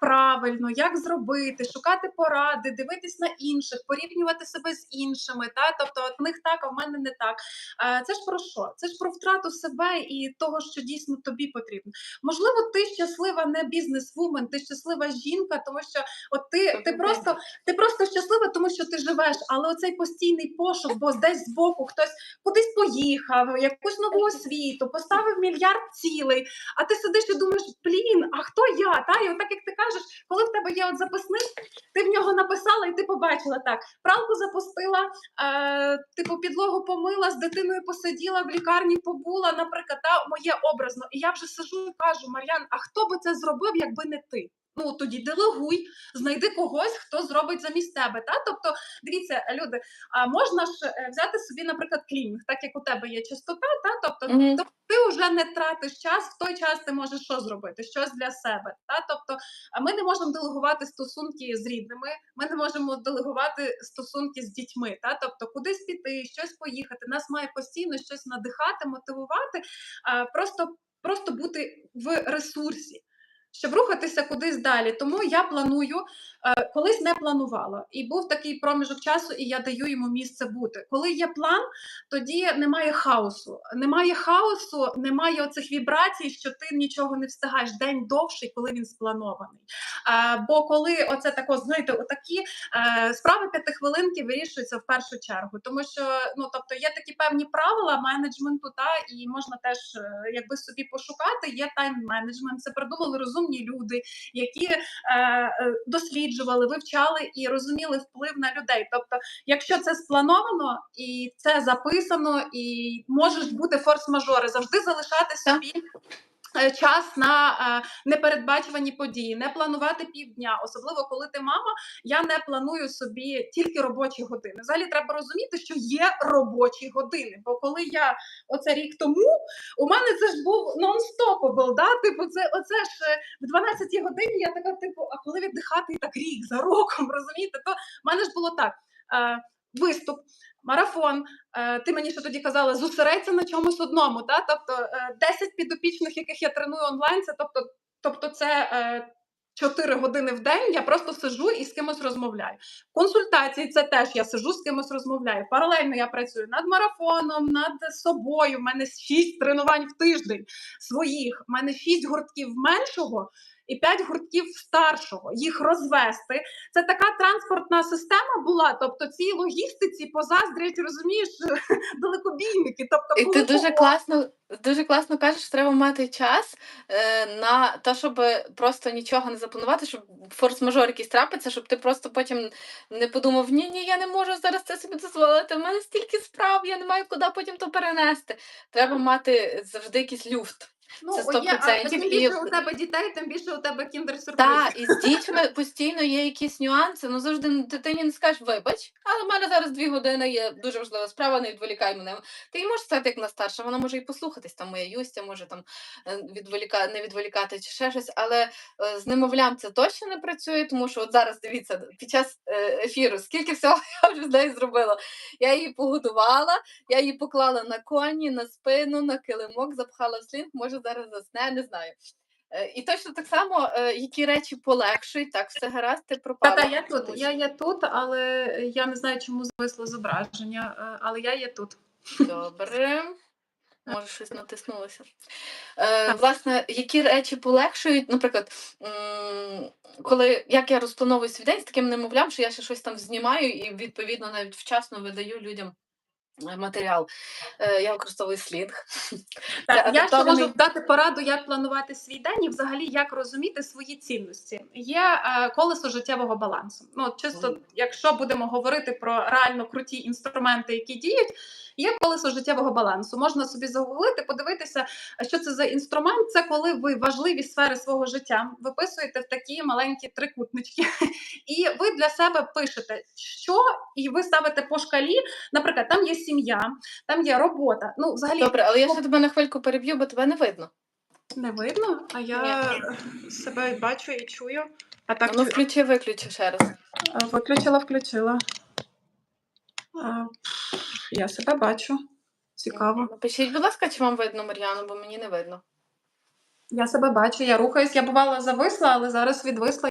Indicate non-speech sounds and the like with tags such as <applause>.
правильно, як зробити, шукати поради, дивитись на інших, порівнювати себе з іншими. Та? Тобто, от в них так, а в мене не так. Е, Це ж про що? Це ж про втрату себе і того, що дійсно тобі потрібно. Можливо, ти щаслива не бізнес-вумен, ти щаслива жінка, тому що от ти, ти просто ти просто щаслива, тому що ти живеш, але оцей постійний пошук, бо десь збоку хтось кудись поїхав, якусь нову освіту, поставив мільярд цілей, а ти сидиш і думаєш, блін, а хто я? Та? І от так як ти кажеш, коли в тебе є от записник, ти в нього написала і ти побачила так. Пралку запустила, е, типу підлогу помила, з дитиною посиділа, в лікарні побула, наприклад, та, моє образно. І я вже сижу і кажу, Мар'ян, а хто би це зробив, якби не ти? Ну тоді делегуй, знайди когось, хто зробить замість тебе. Та? Тобто, дивіться, люди, а можна ж е, взяти собі, наприклад, клінінг, так як у тебе є чистота, та? тобто Мгм. тобто ти вже не тратиш час, в той час ти можеш що зробити? Щось для себе. Та? Тобто, ми не можемо делегувати стосунки з рідними, ми не можемо делегувати стосунки з дітьми. Та? Тобто, кудись піти, щось поїхати. Нас має постійно щось надихати, мотивувати, а, просто, просто бути в ресурсі. Щоб рухатися кудись далі, тому я планую е, колись не планувала, і був такий проміжок часу, і я даю йому місце бути. Коли є план, тоді немає хаосу. Немає хаосу, немає оцих вібрацій, що ти нічого не встигаєш. День довший, коли він спланований. Бо коли оце тако, знаєте, отакі е, справи п'ятихвилинки вирішуються в першу чергу. Тому що ну тобто є такі певні правила менеджменту, та і можна теж е, якби собі пошукати. Є тайм-менеджмент, це придумали розумні люди, які е, е, досліджували, вивчали і розуміли вплив на людей. Тобто, якщо це сплановано і це записано, і можуть бути форс-мажори, завжди залишати собі. е, Час на е, непередбачувані події, не планувати півдня, особливо коли ти мама. Я не планую собі тільки робочі години. Взагалі треба розуміти, що є робочі години. Бо коли я оце рік тому, у мене це ж був нон-стопабл, да? Типу, це оце ж е, в 12 годині я така, типу, а коли віддихати так рік за роком, <laughs> розумієте? То в мене ж було так: е, виступ, марафон. Е, ти мені ще тоді казала, зосередься на чомусь одному. Та? Тобто е, 10 підопічних, яких я треную онлайн, це тобто, тобто це. Е, 4 години в день я просто сижу і з кимось розмовляю. Консультації це теж я сижу з кимось розмовляю. Паралельно я працюю над марафоном, над собою. У мене 6 тренувань в тиждень своїх. У мене 6 гуртків меншого і 5 гуртків старшого. Їх розвести. Це така транспортна система була. Тобто, цій логістиці позаздрять, розумієш, <laughs> далекобійники. Тобто, І ти дуже класно, дуже класно кажеш, що треба мати час е, на те, щоб просто нічого не запланувати, щоб форс-мажор якийсь трапиться, щоб ти просто потім не подумав, ні, ні, я не можу зараз це собі дозволити. У мене стільки справ, я не маю куди потім то перенести. Треба мати завжди якийсь люфт. Ну, Це о, є, а 100%. І- більше у тебе дітей, тим більше у тебе кіндер-сюрприз. Так, і з дітьми постійно є якісь нюанси. Ну завжди дитині не скажеш, вибач, але в мене зараз дві години є дуже важлива справа, не відволікай мене. Ти їй можеш сказати, як на старша, вона може і послухатись, там моя Юстя може там е, відволіка... не відволікати чи ще щось, але е, з немовлям це точно не працює, тому що от зараз дивіться, під час е, ефіру, скільки всього <laughs> я вже з нею зробила. Я її погодувала, я її поклала на коні, на спину, на килимок, запхала в слінг, може зараз засне, не знаю. Е, І точно так само, е, які речі полегшують, так, все гаразд, ти пропала. Та-та, я тут, я є тут, але я не знаю, чому зависло зображення, е, але я є тут. Добре. Може, щось натиснулося. Е, власне, які речі полегшують, наприклад, коли як я розплановую свій день з таким немовлям, що я ще щось там знімаю і відповідно навіть вчасно видаю людям матеріал. Е, я використовую слінг. <laughs> Так, я ще можу дати пораду, як планувати свій день і взагалі як розуміти свої цінності. Є е, колесо життєвого балансу. Ну, чисто, якщо будемо говорити про реально круті інструменти, які діють, є колесо життєвого балансу. Можна собі загуглити, подивитися, що це за інструмент. Це коли ви важливі сфери свого життя виписуєте в такі маленькі трикутнички, і ви для себе пишете, що і ви ставите по шкалі. Наприклад, там є сім'я, там є робота. Ну, взагалі, Добре, але я ще тебе на хвильку переб'ю, бо тебе не видно. Не видно, а я себе бачу і чую. А так Ну, включи, виключи ще раз. е, виключила, включила. А, Я себе бачу. Цікаво. Напишіть, будь ласка, чи вам видно Мар'яну, бо мені не видно. Я себе бачу, я рухаюсь. Я бувала зависла, але зараз відвисла.